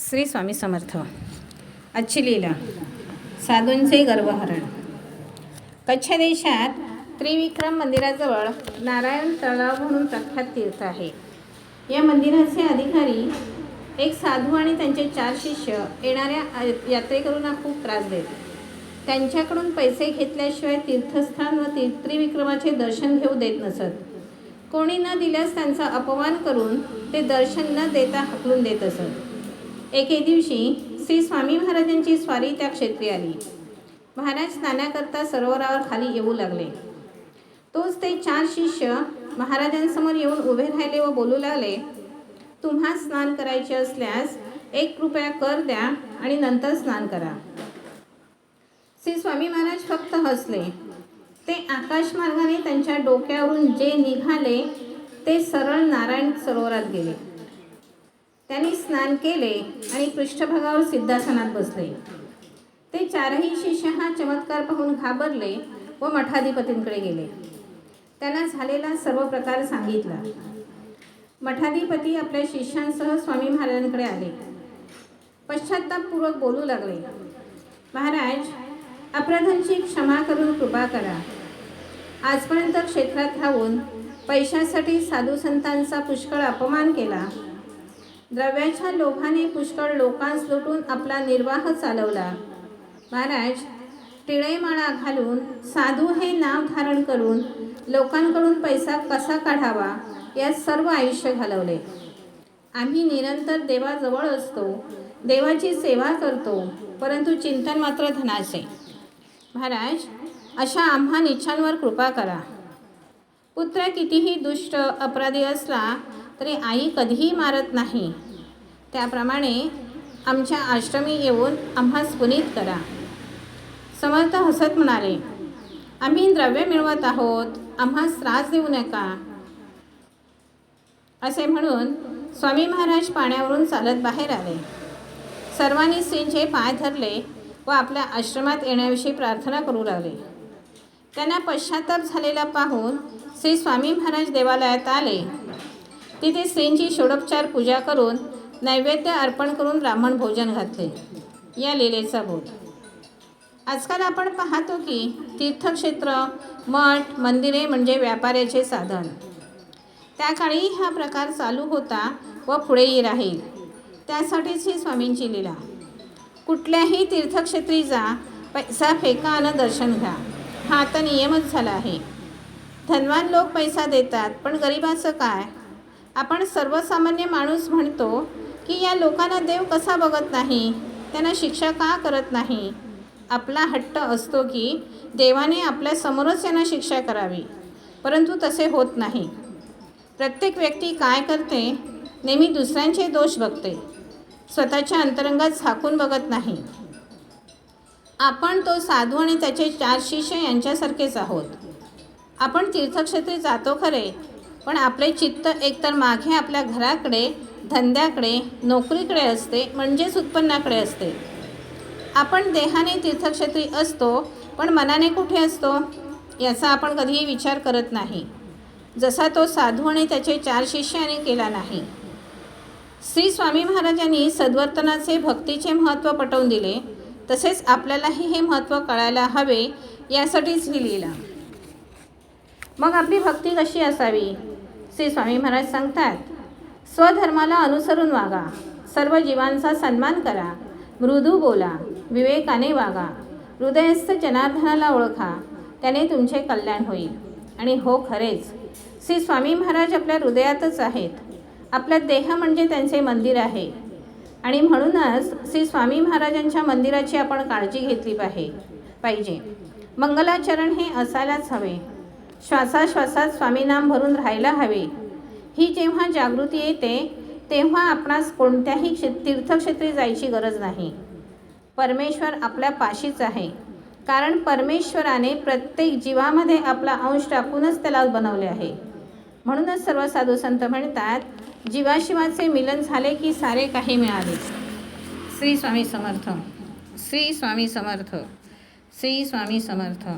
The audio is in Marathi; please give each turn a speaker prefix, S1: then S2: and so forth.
S1: श्री स्वामी समर्थ. आजची लीला. साधूंचे गर्भहरण. कच्छ देशात त्रिविक्रम मंदिराजवळ नारायण तलाव म्हणून प्रख्यात तीर्थ आहे. या मंदिराचे अधिकारी एक साधू आणि त्यांचे चार शिष्य येणाऱ्या यात्रेकरूंना खूप त्रास देत. त्यांच्याकडून पैसे घेतल्याशिवाय तीर्थस्थान व ती त्रिविक्रमाचे दर्शन घेऊ देत नसत. कोणी न दिल्यास त्यांचा अपमान करून ते दर्शन न देता हकलून देत असत. एके दिवशी श्री स्वामी महाराजांची स्वारी त्या क्षेत्री आली. महाराज स्नानाकरता सरोवरावर खाली येऊ लागले. तोच ते चार शिष्य महाराजांसमोर येऊन उभे राहिले व बोलू लागले तुम्हा स्नान करायचे असल्यास एक कृपया कर द्या आणि नंतर स्नान करा. श्री स्वामी महाराज फक्त हसले. ते आकाशमार्गाने त्यांच्या डोक्यावरून जे निघाले ते सरळ नारायण सरोवरात गेले. त्यांनी स्नान केले आणि पृष्ठभागावर सिद्धासनात बसले. ते चारही शिष्य हा चमत्कार पाहून घाबरले व मठाधिपतींकडे गेले. त्यांना झालेला सर्व प्रकार सांगितला. मठाधिपती आपल्या शिष्यांसह स्वामी महाराजांकडे आले. पश्चातापपूर्वक बोलू लागले. महाराज अपराधांची क्षमा करून कृपा करा. आजपर्यंत क्षेत्रात राहून पैशासाठी साधू संतांचा पुष्कळ अपमान केला. द्रव्याच्या लोभाने पुष्कळ लोकांस लुटून आपला निर्वाह चालवला. महाराज टिळेमाळा घालून साधू हे नाव धारण करून लोकांकडून पैसा कसा काढावा यात सर्व आयुष्य घालवले. आम्ही निरंतर देवाजवळ असतो देवाची सेवा करतो परंतु चिंतन मात्र धनाचे. महाराज अशा आम्हा निच्छांवर कृपा करा. पुत्र कितीही दुष्ट अपराधी असला तरी आई कधीही मारत नाही. त्याप्रमाणे आमच्या आश्रमी येऊन आम्हास पुनीत करा. समर्थ हसत म्हणाले आम्ही द्रव्य मिळवत आहोत आम्हास त्रास देऊ नका. असे म्हणून स्वामी महाराज पाण्यावरून चालत बाहेर आले. सर्वांनी श्रींचे पाय धरले व आपल्या आश्रमात येण्याविषयी प्रार्थना करू लागले. त्यांना पश्चाताप झालेला पाहून श्री स्वामी महाराज देवालयात आले. तिथे श्रींची षोडोपचार पूजा करून नैवेद्य अर्पण करून ब्राह्मण भोजन घातले. या लीलेचा बोध आजकाल आपण पाहतो की तीर्थक्षेत्र मठ मंदिरे म्हणजे व्यापाराचे साधन. त्या काळी हा प्रकार चालू होता व पुढेही राहील. त्यासाठीच ही स्वामींची लीला. कुठल्याही तीर्थक्षेत्री जा पैसा फेका आणि दर्शन घ्या. हा आता नियमच झाला आहे. धनवान लोक पैसा देतात पण गरिबाचं काय? आपण सर्वसामान्य माणूस म्हणतो की या लोकांना देव कसा बघत नाही? त्यांना शिक्षा का करत नाही? आपला हट्ट असतो की देवाने आपल्या समोरच यांना शिक्षा करावी परंतु तसे होत नाही. प्रत्येक व्यक्ती काय करते? नेहमी दुसऱ्यांचे दोष बघते. स्वतःच्या अंतरंगात झाकून बघत नाही. आपण तो साधू आणि त्याचे चार शिष्य यांच्यासारखेच आहोत. आपण तीर्थक्षेत्री जातो खरे पण आपले चित्त एकतर मागे आपल्या घराकडे धंद्याकडे नोकरीकडे असते म्हणजेच उत्पन्नाकडे असते. आपण देहाने तीर्थक्षेत्री असतो पण मनाने कुठे असतो याचा आपण कधीही विचार करत नाही. जसा तो साधू आणि त्याचे चार शिष्याने केला नाही. श्री स्वामी महाराजांनी सद्वर्तनाचे भक्तीचे महत्त्व पटवून दिले. तसेच आपल्यालाही हे महत्त्व कळायला हवे यासाठीच ही मग आपली भक्ती कशी असावी? श्री स्वामी महाराज सांगतात स्वधर्माला अनुसरून वागा सर्व जीवांचा सन्मान करा मृदू बोला विवेकाने वागा हृदयस्थ जनार्दनाला ओळखा त्याने तुमचे कल्याण होईल. आणि हो खरेच श्री स्वामी महाराज आपल्या हृदयातच आहेत. आपला देह म्हणजे त्यांचे मंदिर आहे. आणि म्हणूनच श्री स्वामी महाराजांच्या मंदिराची आपण काळजी घेतली पाहे पाहिजे. मंगलाचरण हे असायलाच हवे. श्वासाश्वासात स्वामीनाम भरून राहायला हवे. ही जेव्हा जागृती येते तेव्हा आपणास कोणत्याही क्षे तीर्थक्षेत्री जायची गरज नाही. परमेश्वर आपल्या पाशीच आहे. कारण परमेश्वराने प्रत्येक जीवामध्ये आपला अंश टाकूनच त्याला बनवले आहे. म्हणूनच सर्व साधू संत म्हणतात जीवाशिवाचे मिलन झाले की सारे काही मिळाले श्री स्वामी समर्थ. श्री स्वामी समर्थ. श्री स्वामी समर्थ.